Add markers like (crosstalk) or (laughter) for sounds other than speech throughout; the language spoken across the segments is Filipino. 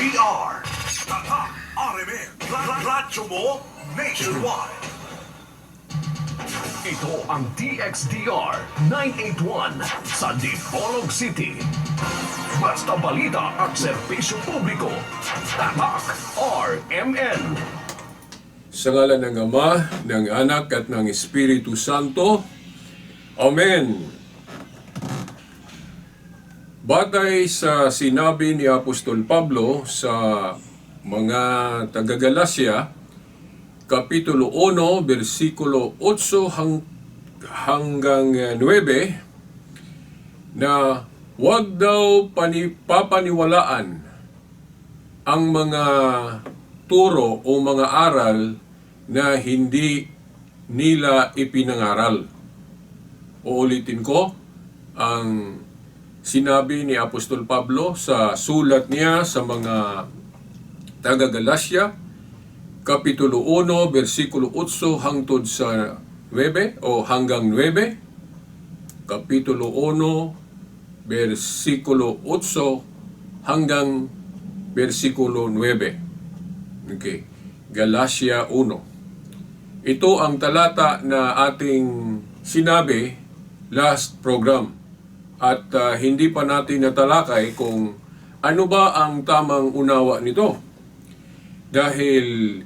DXDR. Tatak RMN. Ra- Ra- Radyo mo nationwide. Ito ang DXDR 981 sa Dipolog City. Basta balita at serbisyo publiko. Tatak RMN. Sa ngala ng Ama, ng Anak at ng Espiritu Santo. Amen. Batay sa sinabi ni Apostol Pablo sa mga taga-Galasya, Kapitulo 1, versikulo 8 hang, hanggang eh, 9, na huwag daw pani, papaniwalaan ang mga turo o mga aral na hindi nila ipinangaral. Uulitin ko ang sinabi ni Apostol Pablo sa sulat niya sa mga taga-Galasya, Kapitulo 1, versikulo 8 hangtod sa 9 o hanggang 9. Kapitulo 1, versikulo 8 hanggang versikulo 9. Okay. Galatia 1. Ito ang talata na ating sinabi last program. At ah, hindi pa natin natalakay kung ano ba ang tamang unawa nito. Dahil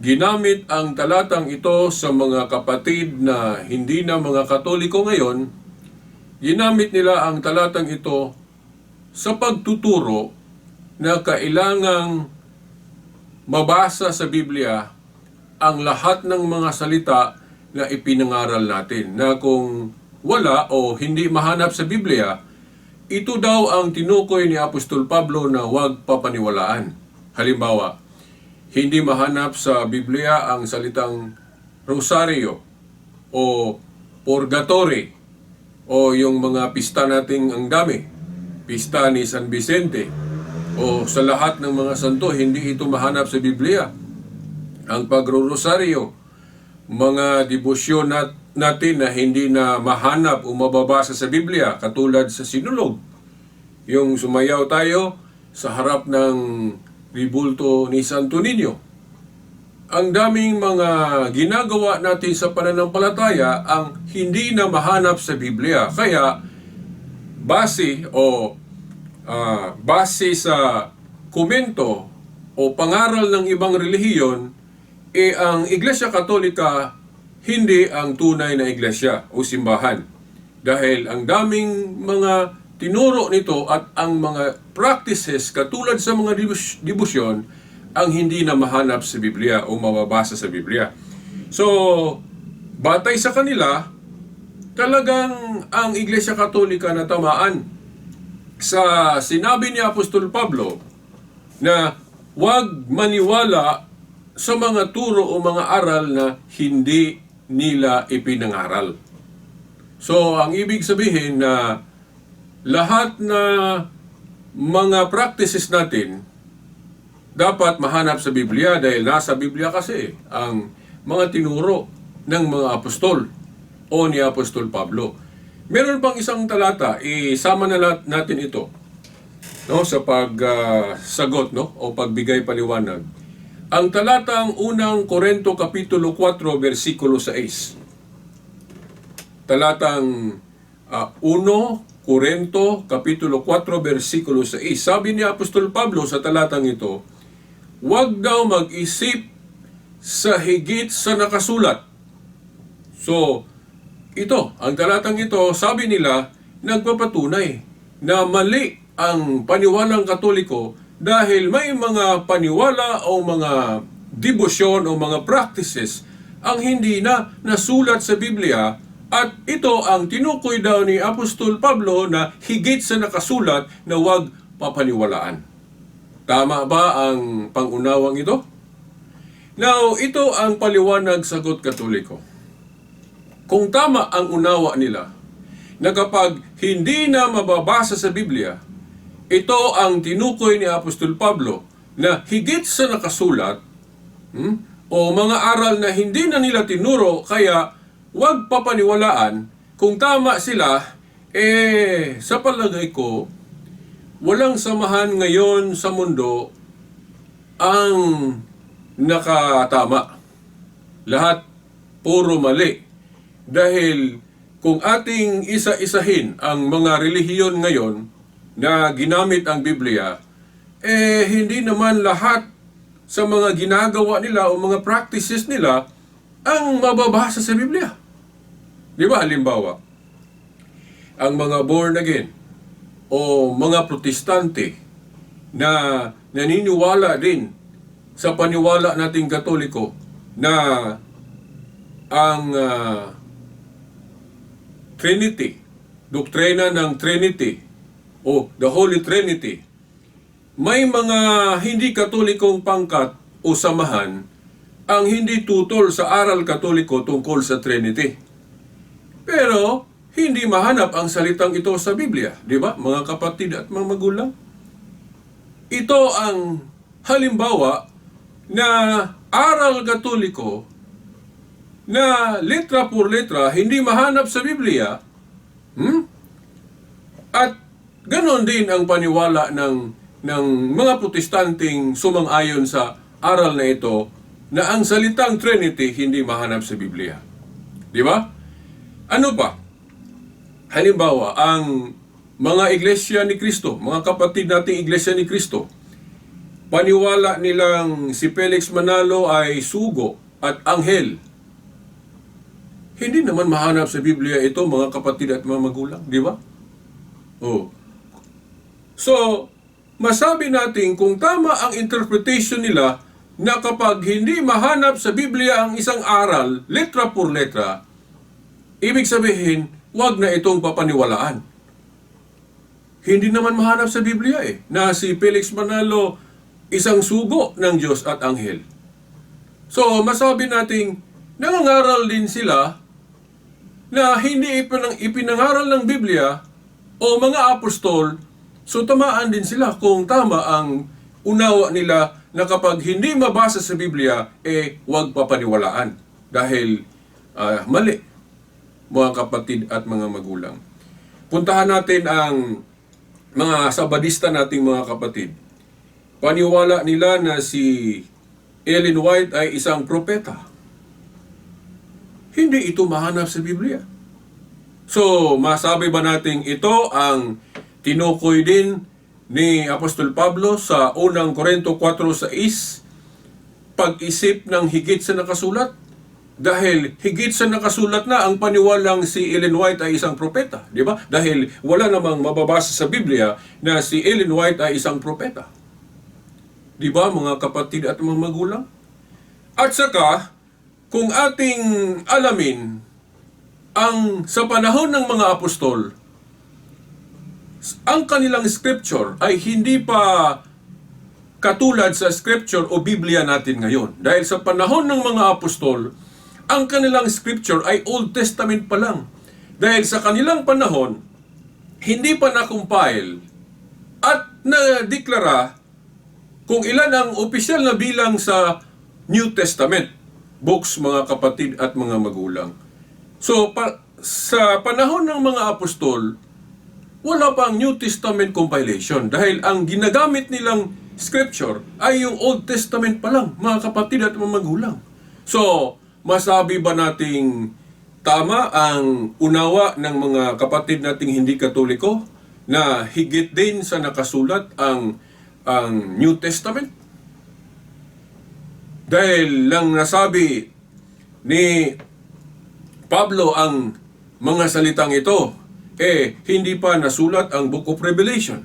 ginamit ang talatang ito sa mga kapatid na hindi na mga katoliko ngayon, ginamit nila ang talatang ito sa pagtuturo na kailangang mabasa sa Biblia ang lahat ng mga salita na ipinangaral natin. Na kung wala o hindi mahanap sa Biblia, ito daw ang tinukoy ni Apostol Pablo na huwag papaniwalaan. Halimbawa, hindi mahanap sa Biblia ang salitang rosaryo o purgatory o yung mga pista nating ang dami, pista ni San Vicente o sa lahat ng mga santo, hindi ito mahanap sa Biblia. Ang pagrorosaryo, mga debosyon nat- natin na hindi na mahanap o mababasa sa Biblia, katulad sa sinulog. Yung sumayaw tayo sa harap ng ribulto ni Santo Niño. Ang daming mga ginagawa natin sa pananampalataya ang hindi na mahanap sa Biblia. Kaya, base o ah, base sa komento o pangaral ng ibang relihiyon, eh ang Iglesia Katolika hindi ang tunay na iglesia o simbahan. Dahil ang daming mga tinuro nito at ang mga practices katulad sa mga dibus- dibusyon ang hindi na mahanap sa Biblia o mababasa sa Biblia. So, batay sa kanila, talagang ang Iglesia Katolika na tamaan sa sinabi ni Apostol Pablo na huwag maniwala sa mga turo o mga aral na hindi nila ipinangaral. So, ang ibig sabihin na lahat na mga practices natin dapat mahanap sa Biblia dahil nasa Biblia kasi ang mga tinuro ng mga apostol o ni Apostol Pablo. Meron pang isang talata, isama na nat- natin ito no sa pagsagot no o pagbigay paliwanag. Ang talatang unang Korento kapitulo 4 bersikulo 6. Talatang ah, 1 Korento kapitulo 4 bersikulo 6. Sabi ni Apostol Pablo sa talatang ito, Huwag daw mag-isip sa higit sa nakasulat. So, ito, ang talatang ito, sabi nila, nagpapatunay na mali ang paniwalang katoliko dahil may mga paniwala o mga debosyon o mga practices ang hindi na nasulat sa Biblia at ito ang tinukoy daw ni Apostol Pablo na higit sa nakasulat na huwag papaniwalaan. Tama ba ang pangunawang ito? Now, ito ang paliwanag sagot katoliko. Kung tama ang unawa nila, na kapag hindi na mababasa sa Biblia, ito ang tinukoy ni Apostol Pablo na higit sa nakasulat hmm, o mga aral na hindi na nila tinuro kaya huwag papaniwalaan kung tama sila eh sa palagay ko walang samahan ngayon sa mundo ang nakatama. Lahat puro mali. Dahil kung ating isa-isahin ang mga relihiyon ngayon na ginamit ang Biblia, eh hindi naman lahat sa mga ginagawa nila o mga practices nila ang mababasa sa Biblia. Di ba? Halimbawa, ang mga born again o mga protestante na naniniwala din sa paniwala nating katoliko na ang ah, Trinity, doktrina ng Trinity o the Holy Trinity, may mga hindi katolikong pangkat o samahan ang hindi tutol sa aral katoliko tungkol sa Trinity. Pero hindi mahanap ang salitang ito sa Biblia, di ba? Mga kapatid at mga magulang. Ito ang halimbawa na aral katoliko na letra por letra hindi mahanap sa Biblia. Hmm? Ganon din ang paniwala ng ng mga protestanteng sumang-ayon sa aral na ito na ang salitang Trinity hindi mahanap sa Biblia. Di ba? Ano pa? Halimbawa, ang mga iglesia ni Kristo, mga kapatid nating iglesia ni Kristo, paniwala nilang si Felix Manalo ay sugo at anghel. Hindi naman mahanap sa Biblia ito, mga kapatid at mga magulang, di ba? Oh. So, masabi natin kung tama ang interpretation nila na kapag hindi mahanap sa Biblia ang isang aral, letra por letra, ibig sabihin, wag na itong papaniwalaan. Hindi naman mahanap sa Biblia eh, na si Felix Manalo isang sugo ng Diyos at anghel. So, masabi nating nangangaral din sila na hindi ipinang, ipinangaral ng Biblia o mga apostol, so tamaan din sila kung tama ang unawa nila na kapag hindi mabasa sa Biblia, eh huwag papaniwalaan. Dahil ah, mali, mga kapatid at mga magulang. Puntahan natin ang mga sabadista nating mga kapatid. Paniwala nila na si Ellen White ay isang propeta. Hindi ito mahanap sa Biblia. So, masabi ba nating ito ang tinukoy din ni Apostol Pablo sa unang Korento 4.6 pag-isip ng higit sa nakasulat? Dahil higit sa nakasulat na ang paniwalang si Ellen White ay isang propeta, di ba? Dahil wala namang mababasa sa Biblia na si Ellen White ay isang propeta. Di ba mga kapatid at mga magulang? At saka, kung ating alamin ang sa panahon ng mga apostol, ang kanilang scripture ay hindi pa katulad sa scripture o Biblia natin ngayon. Dahil sa panahon ng mga apostol, ang kanilang scripture ay Old Testament pa lang. Dahil sa kanilang panahon, hindi pa na-compile at na-deklara kung ilan ang opisyal na bilang sa New Testament books, mga kapatid at mga magulang. So, pa- sa panahon ng mga apostol, wala pang New Testament compilation dahil ang ginagamit nilang scripture ay yung Old Testament pa lang, mga kapatid at mga magulang. So, masabi ba nating tama ang unawa ng mga kapatid nating hindi katoliko na higit din sa nakasulat ang ang New Testament? Dahil lang nasabi ni Pablo ang mga salitang ito, eh, hindi pa nasulat ang Book of Revelation.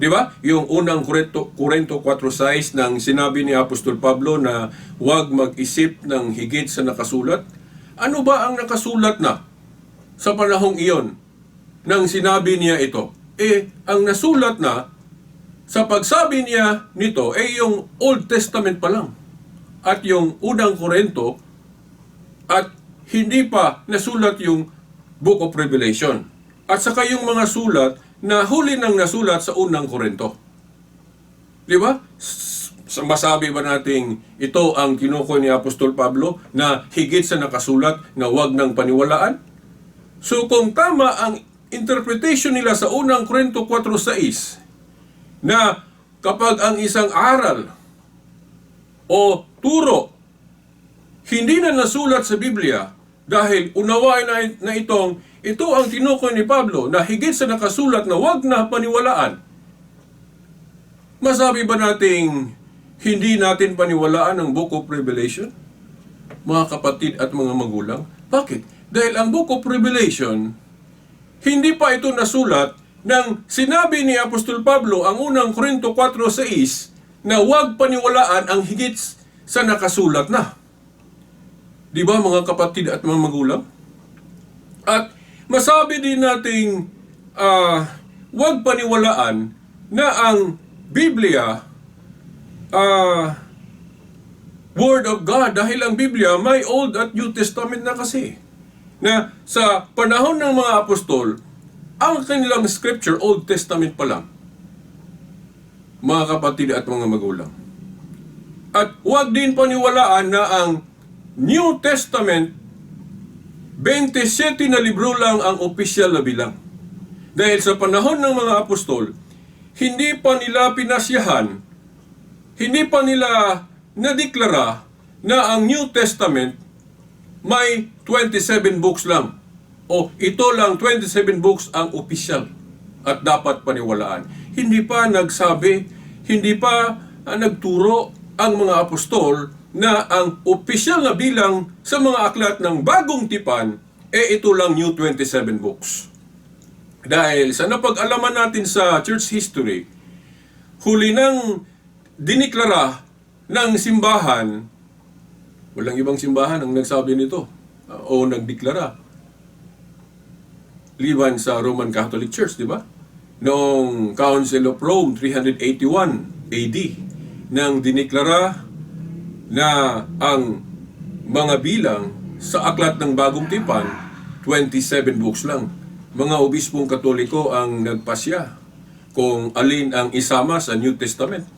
Di ba? Yung unang Kurento, Kurento 4.6 nang sinabi ni Apostol Pablo na huwag mag-isip ng higit sa nakasulat. Ano ba ang nakasulat na sa panahong iyon nang sinabi niya ito? Eh, ang nasulat na sa pagsabi niya nito ay yung Old Testament pa lang at yung unang Korento at hindi pa nasulat yung Book of Revelation. At saka yung mga sulat na huli nang nasulat sa unang Korento. Di ba? Masabi ba nating ito ang kinukoy ni Apostol Pablo na higit sa nakasulat na wag nang paniwalaan? So kung tama ang interpretation nila sa unang Korento 4.6 na kapag ang isang aral o turo hindi na nasulat sa Biblia dahil unawain na, na itong ito ang tinukoy ni Pablo na higit sa nakasulat na wag na paniwalaan. Masabi ba nating hindi natin paniwalaan ang Book of Revelation? Mga kapatid at mga magulang? Bakit? Dahil ang Book of Revelation, hindi pa ito nasulat nang sinabi ni Apostol Pablo ang unang Korinto 4.6 na huwag paniwalaan ang higit sa nakasulat na. Di ba mga kapatid at mga magulang? At masabi din nating ah, huwag paniwalaan na ang Biblia ah, Word of God dahil ang Biblia may Old at New Testament na kasi. Na sa panahon ng mga apostol, ang kanilang scripture, Old Testament pa lang. Mga kapatid at mga magulang. At huwag din paniwalaan na ang New Testament, 27 na libro lang ang opisyal na bilang. Dahil sa panahon ng mga apostol, hindi pa nila pinasyahan, hindi pa nila nadeklara na ang New Testament may 27 books lang. O ito lang 27 books ang opisyal at dapat paniwalaan. Hindi pa nagsabi, hindi pa ah, nagturo ang mga apostol na ang opisyal na bilang sa mga aklat ng bagong tipan, eh ito lang New 27 books. Dahil sa napag-alaman natin sa church history, huli nang diniklara ng simbahan, walang ibang simbahan ang nagsabi nito uh, o nagdeklara. Liban sa Roman Catholic Church, di ba? Noong Council of Rome 381 AD, nang diniklara na ang mga bilang sa aklat ng bagong tipan, 27 books lang. Mga obispong katoliko ang nagpasya kung alin ang isama sa New Testament,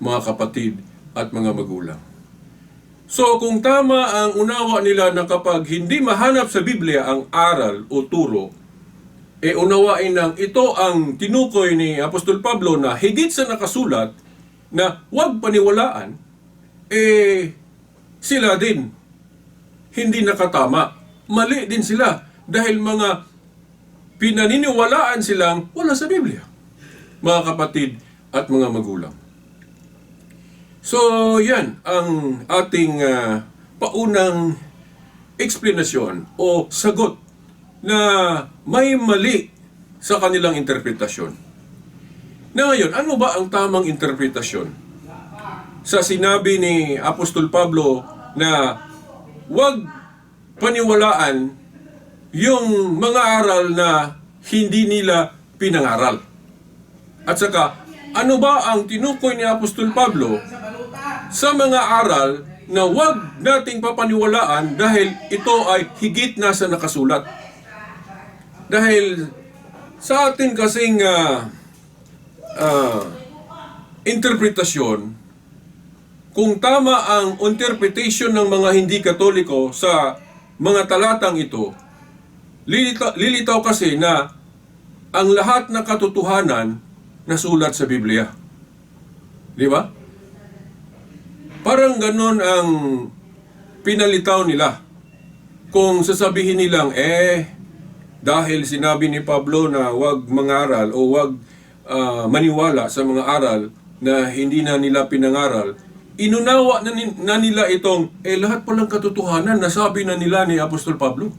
mga kapatid at mga magulang. So kung tama ang unawa nila na kapag hindi mahanap sa Biblia ang aral o turo, e unawain ng ito ang tinukoy ni Apostol Pablo na higit sa nakasulat na huwag paniwalaan, eh sila din hindi nakatama. Mali din sila dahil mga pinaniniwalaan silang wala sa Biblia. Mga kapatid at mga magulang. So, yan ang ating ah, paunang eksplanasyon o sagot na may mali sa kanilang interpretasyon. Na ngayon, ano ba ang tamang interpretasyon? Sa sinabi ni Apostol Pablo na huwag paniwalaan yung mga aral na hindi nila pinangaral. At saka, ano ba ang tinukoy ni Apostol Pablo sa mga aral na huwag nating papaniwalaan dahil ito ay higit na sa nakasulat. Dahil sa atin kasing ah, ah, interpretasyon, kung tama ang interpretation ng mga hindi katoliko sa mga talatang ito, lilitaw, lilitaw kasi na ang lahat ng katotohanan nasulat sa Biblia. Di ba? Parang ganon ang pinalitaw nila. Kung sasabihin nilang, eh, dahil sinabi ni Pablo na wag mangaral o wag ah, maniwala sa mga aral na hindi na nila pinangaral, inunawa na, ni- na nila itong, eh lahat palang katotohanan nasabi na nila ni Apostol Pablo.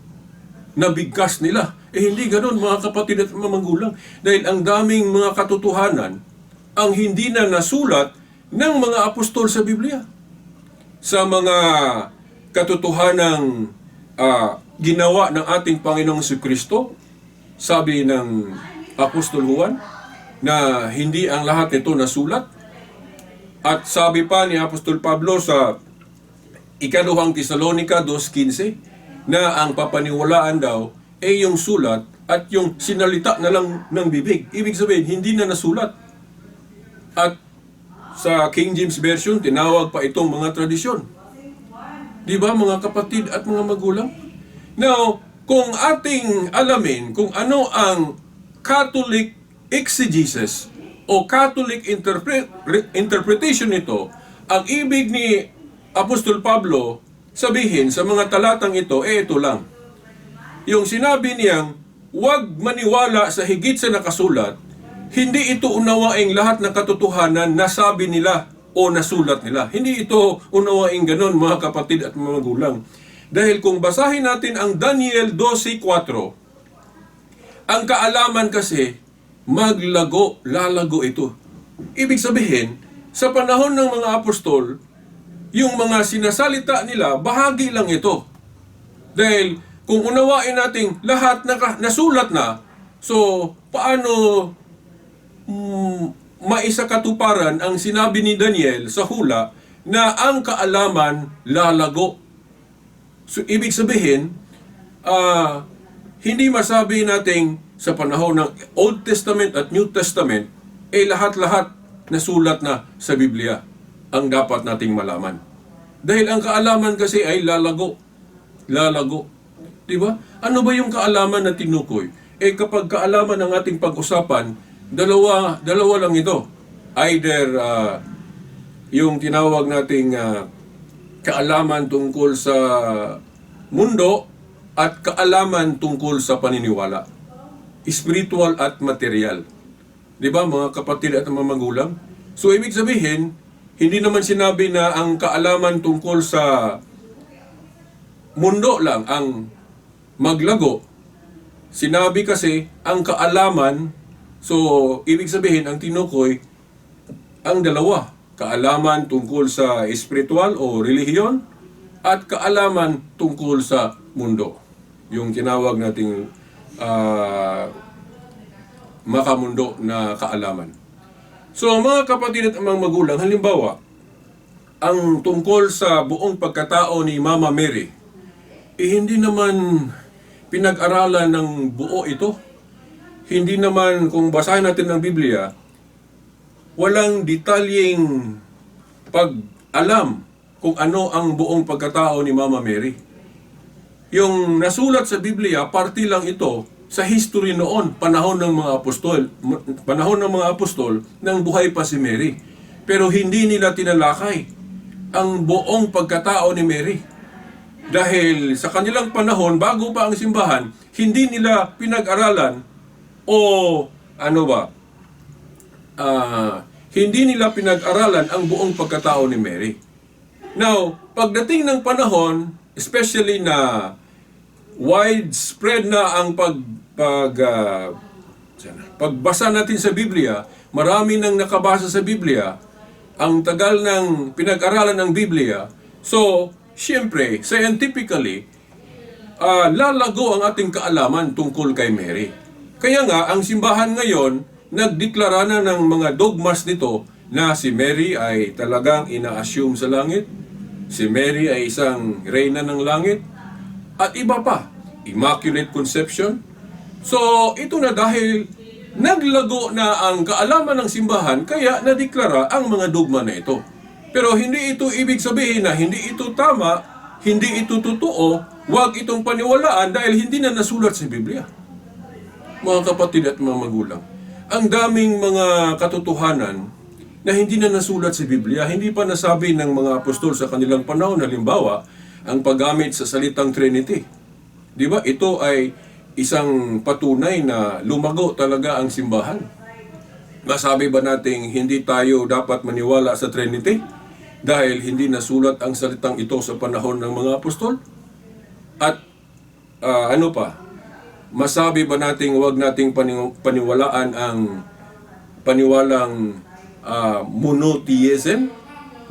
Nabigkas nila. Eh hindi ganon mga kapatid at mga magulang. Dahil ang daming mga katotohanan ang hindi na nasulat ng mga apostol sa Biblia. Sa mga katotohanang ah, ginawa ng ating Panginoong si Kristo, sabi ng Apostol Juan, na hindi ang lahat ito nasulat. At sabi pa ni Apostol Pablo sa ikaduhang Tesalonika 2.15 na ang papaniwalaan daw ay yung sulat at yung sinalita na lang ng bibig. Ibig sabihin, hindi na nasulat. At sa King James Version, tinawag pa itong mga tradisyon. Di ba mga kapatid at mga magulang? Now, kung ating alamin kung ano ang Catholic exegesis o Catholic interpre- re- interpretation nito, ang ibig ni Apostol Pablo sabihin sa mga talatang ito, eh ito lang. Yung sinabi niyang, huwag maniwala sa higit sa nakasulat, hindi ito unawaing lahat ng katotohanan na sabi nila o nasulat nila. Hindi ito unawaing ganon mga kapatid at mga magulang. Dahil kung basahin natin ang Daniel 12.4, ang kaalaman kasi, maglago, lalago ito. Ibig sabihin, sa panahon ng mga apostol, yung mga sinasalita nila, bahagi lang ito. Dahil kung unawain nating lahat na nasulat na, so paano mm, maisakatuparan ang sinabi ni Daniel sa hula na ang kaalaman lalago? So, ibig sabihin, ah, hindi masabi nating sa panahon ng Old Testament at New Testament, eh lahat-lahat nasulat na sa Biblia ang dapat nating malaman. Dahil ang kaalaman kasi ay lalago. Lalago. Di ba? Ano ba yung kaalaman na tinukoy? Eh kapag kaalaman ng ating pag-usapan, dalawa, dalawa lang ito. Either ah, yung tinawag nating ah, kaalaman tungkol sa mundo at kaalaman tungkol sa paniniwala. Spiritual at material. Di ba mga kapatid at mga magulang? So ibig sabihin, hindi naman sinabi na ang kaalaman tungkol sa mundo lang ang maglago. Sinabi kasi ang kaalaman, so ibig sabihin ang tinukoy ang dalawa. Kaalaman tungkol sa espiritual o relihiyon at kaalaman tungkol sa mundo. Yung tinawag nating ah, makamundo na kaalaman. So mga kapatid at mga magulang, halimbawa, ang tungkol sa buong pagkatao ni Mama Mary, eh hindi naman pinag-aralan ng buo ito. Hindi naman, kung basahin natin ng Biblia, walang detalyeng pag-alam kung ano ang buong pagkatao ni Mama Mary. Yung nasulat sa Biblia, party lang ito sa history noon, panahon ng mga apostol, panahon ng mga apostol nang buhay pa si Mary. Pero hindi nila tinalakay ang buong pagkatao ni Mary. Dahil sa kanilang panahon, bago pa ang simbahan, hindi nila pinag-aralan o ano ba, ah, hindi nila pinag-aralan ang buong pagkatao ni Mary. Now, pagdating ng panahon, especially na widespread na ang pag pag sana, pagbasa natin sa Biblia, marami nang nakabasa sa Biblia, ang tagal ng pinag-aralan ng Biblia. So, siyempre, scientifically, ah, lalago ang ating kaalaman tungkol kay Mary. Kaya nga, ang simbahan ngayon, nagdeklara na ng mga dogmas nito na si Mary ay talagang ina-assume sa langit, si Mary ay isang reyna ng langit, at iba pa, Immaculate Conception. So, ito na dahil naglago na ang kaalaman ng simbahan, kaya nadeklara ang mga dogma na ito. Pero hindi ito ibig sabihin na hindi ito tama, hindi ito totoo, huwag itong paniwalaan dahil hindi na nasulat sa Biblia. Mga kapatid at mga magulang, ang daming mga katotohanan na hindi na nasulat sa Biblia, hindi pa nasabi ng mga apostol sa kanilang panahon, halimbawa, ang paggamit sa salitang Trinity. Di ba? Ito ay isang patunay na lumago talaga ang simbahan. Masabi ba nating hindi tayo dapat maniwala sa Trinity? Dahil hindi nasulat ang salitang ito sa panahon ng mga apostol? At ah, ano pa? Masabi ba nating huwag nating pani- paniwalaan ang paniwalang ah, monotheism?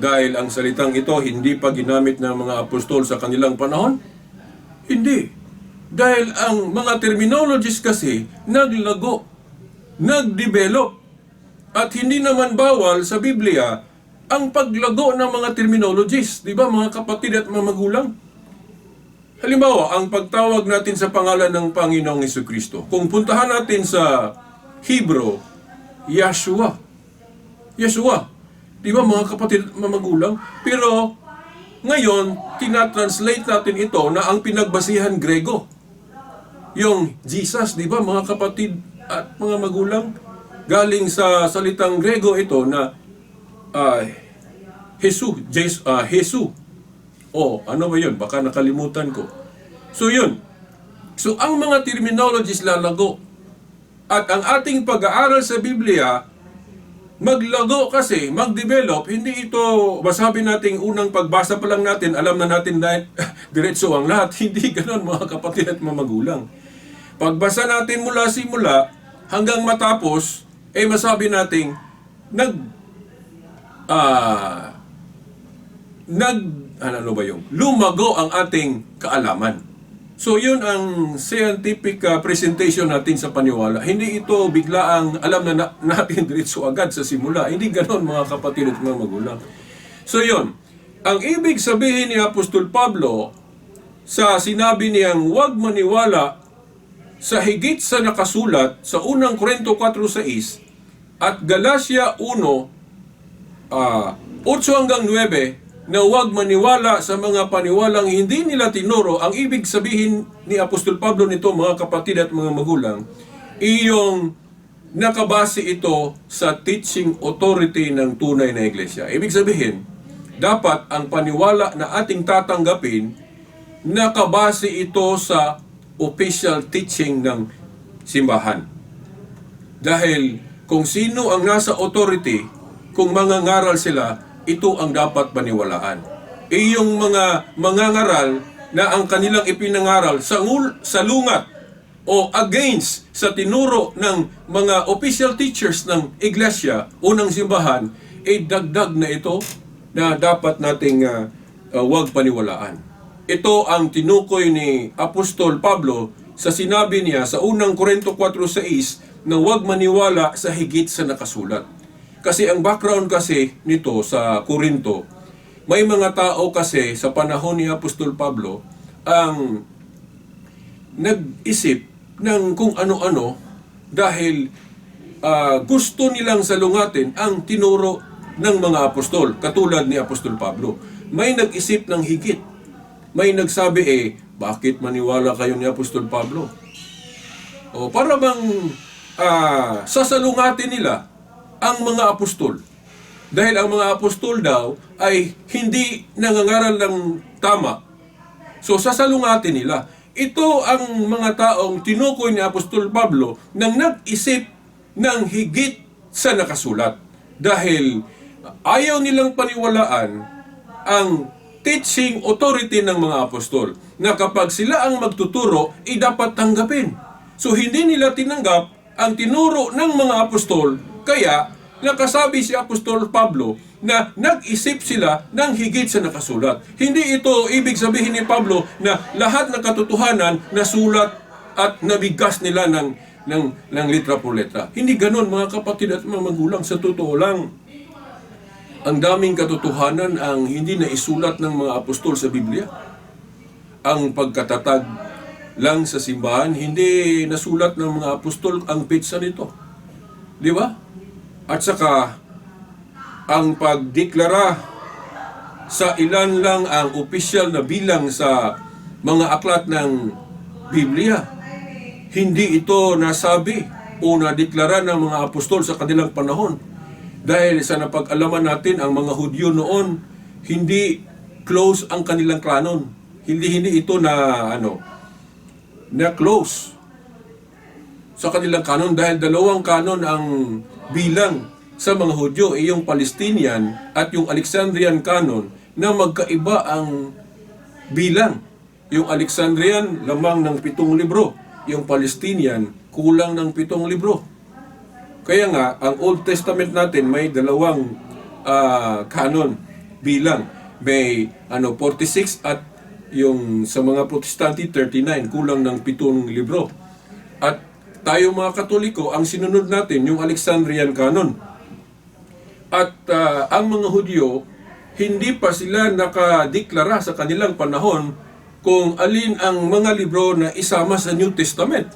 Dahil ang salitang ito hindi pa ginamit ng mga apostol sa kanilang panahon? Hindi. Dahil ang mga terminologies kasi naglago, nagdevelop. At hindi naman bawal sa Biblia ang paglago ng mga terminologies. Di ba mga kapatid at mga magulang? Halimbawa, ang pagtawag natin sa pangalan ng Panginoong Yesu Kristo. Kung puntahan natin sa Hebrew, Yeshua. Yeshua. Di ba mga kapatid at mga magulang? Pero ngayon, tinatranslate natin ito na ang pinagbasihan Grego. Yung Jesus, di ba mga kapatid at mga magulang? Galing sa salitang Grego ito na ay Jesus, Jesus, ah, Jesus. O, ano ba yun? Baka nakalimutan ko. So, yun. So, ang mga terminologies lalago. At ang ating pag-aaral sa Biblia, maglago kasi, mag-develop, hindi ito, masabi nating unang pagbasa pa lang natin, alam na natin na (laughs) diretso ang lahat. (laughs) Hindi ganon mga kapatid at mga magulang. Pagbasa natin mula simula hanggang matapos, eh masabi nating nag ah nag ano ba yung lumago ang ating kaalaman. So yun ang scientific ah, presentation natin sa paniwala. Hindi ito biglaang alam na, na (laughs) natin diretso agad sa simula. Hindi ganon mga kapatid at mga magulang. So yun, ang ibig sabihin ni Apostol Pablo sa sinabi niyang huwag maniwala sa higit sa nakasulat sa unang Korento 4.6 at Galacia 1, ah 8 hanggang 9, na huwag maniwala sa mga paniwalang hindi nila tinuro. Ang ibig sabihin ni Apostol Pablo nito, mga kapatid at mga magulang, iyong nakabase ito sa teaching authority ng tunay na iglesia. Ibig sabihin, dapat ang paniwala na ating tatanggapin, nakabase ito sa official teaching ng simbahan. Dahil kung sino ang nasa authority, kung mga ngaral sila, ito ang dapat paniwalaan. Yung mga mangangaral na ang kanilang ipinangaral sa, ngul, sa lungat o against sa tinuro ng mga official teachers ng iglesia o ng simbahan, eh dagdag na ito na dapat nating uh, uh, wag paniwalaan. Ito ang tinukoy ni Apostol Pablo sa sinabi niya sa unang Korento 4.6 na huwag maniwala sa higit sa nakasulat. Kasi ang background kasi nito sa Korinto, may mga tao kasi sa panahon ni Apostol Pablo ang nag-isip ng kung ano-ano dahil ah, gusto nilang salungatin ang tinuro ng mga apostol, katulad ni Apostol Pablo. May nag-isip ng higit. May nagsabi eh, bakit maniwala kayo ni Apostol Pablo? O para bang ah, sasalungatin nila ang mga apostol. Dahil ang mga apostol daw ay hindi nangangaral ng tama. So sasalungatin nila. Ito ang mga taong tinukoy ni Apostol Pablo nang nag-isip ng higit sa nakasulat. Dahil ayaw nilang paniwalaan ang teaching authority ng mga apostol na kapag sila ang magtuturo, ay dapat tanggapin. So hindi nila tinanggap ang tinuro ng mga apostol, kaya nakasabi si Apostol Pablo na nag-isip sila ng higit sa nakasulat. Hindi ito ibig sabihin ni Pablo na lahat ng katotohanan nasulat at nabigkas nila ng, ng, ng litra por letra. Hindi ganon mga kapatid at mga magulang. Sa totoo lang, ang daming katotohanan ang hindi na isulat ng mga apostol sa Biblia. Ang pagkatatag lang sa simbahan, hindi nasulat ng mga apostol ang pizza nito. Di ba? At saka, ang pagdeklara sa ilan lang ang opisyal na bilang sa mga aklat ng Biblia. Hindi ito nasabi o nadeklara ng mga apostol sa kanilang panahon. Dahil sa napag-alaman natin, ang mga Hudyo noon, hindi close ang kanilang kanon. Hindi hindi ito na ano na close sa kanilang kanon dahil dalawang kanon ang bilang sa mga Hudyo ay Palestinian at yung Alexandrian canon na magkaiba ang bilang. Yung Alexandrian lamang ng pitong libro, yung Palestinian kulang ng pitong libro. Kaya nga, ang Old Testament natin may dalawang ah, canon bilang. May ano 46 at yung sa mga Protestante 39 kulang ng pitong libro. At tayo mga Katoliko, ang sinunod natin yung Alexandrian canon. At ah, ang mga Hudyo, hindi pa sila nakadeklara sa kanilang panahon kung alin ang mga libro na isama sa New Testament.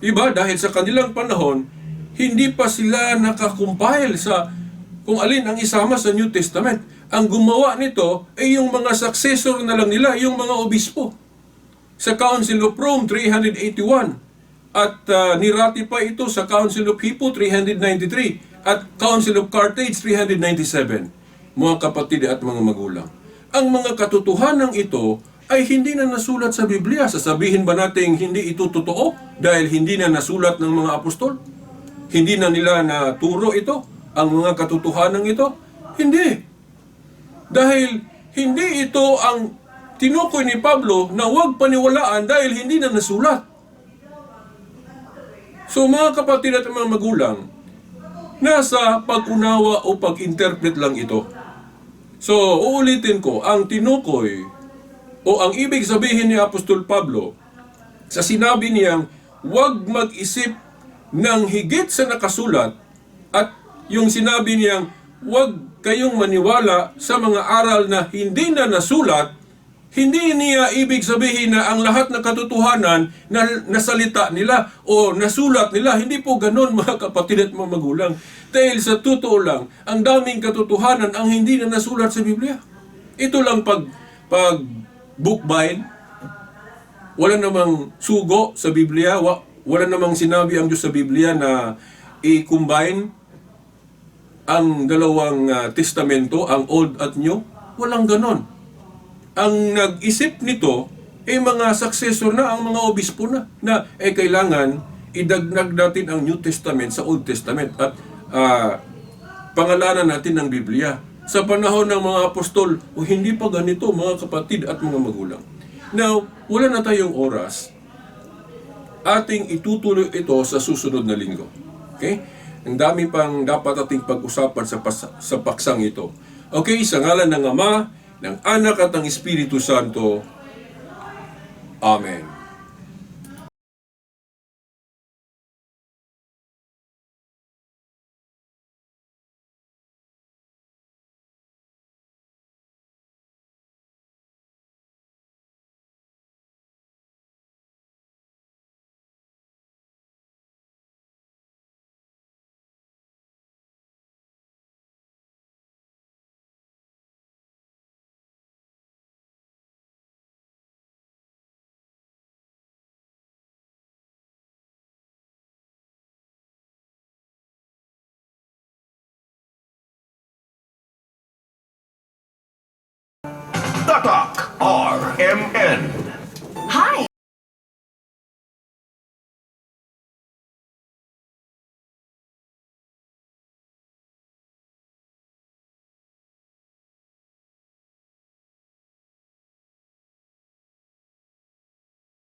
Iba dahil sa kanilang panahon, hindi pa sila nakakumpile sa kung alin ang isama sa New Testament. Ang gumawa nito ay yung mga successor na lang nila, yung mga obispo. Sa Council of Rome 381 at uh, niratify ito sa Council of Hippo 393 at Council of Carthage 397. mga kapatid at mga magulang. Ang mga katotohanan ito ay hindi na nasulat sa Biblia. Sasabihin ba natin hindi ito totoo dahil hindi na nasulat ng mga apostol? Hindi na nila naturo ito, ang mga katotohanan ito? Hindi. Dahil hindi ito ang tinukoy ni Pablo na huwag paniwalaan dahil hindi na nasulat. So mga kapatid at mga magulang, nasa pag-unawa o pag-interpret lang ito. So, uulitin ko, ang tinukoy o ang ibig sabihin ni Apostol Pablo sa sinabi niyang huwag mag-isip ng higit sa nakasulat at yung sinabi niyang huwag kayong maniwala sa mga aral na hindi na nasulat, hindi niya ibig sabihin na ang lahat ng katotohanan na nasalita nila o nasulat nila. Hindi po ganon (laughs) mga kapatid at mga magulang. Dahil sa totoo lang, ang daming katotohanan ang hindi na nasulat sa Biblia. Ito lang pag, pag book bind, wala namang sugo sa Biblia, wa, wala namang sinabi ang Diyos sa Biblia na i-combine ang dalawang ah, testamento, ang Old at New. Walang ganon. Ang nag-isip nito, eh mga successor na, ang mga obispo na, na eh kailangan idagdag natin ang New Testament sa Old Testament at ah, pangalanan natin ng Biblia. Sa panahon ng mga apostol, o hindi pa ganito mga kapatid at mga magulang. Now, wala na tayong oras. Ating itutuloy ito sa susunod na linggo. Okay? Ang dami pang dapat ating pag-usapan sa, sa paksang ito. Okay, sa ngalan ng Ama, ng Anak at ng Espiritu Santo. Amen. RMN. Hi,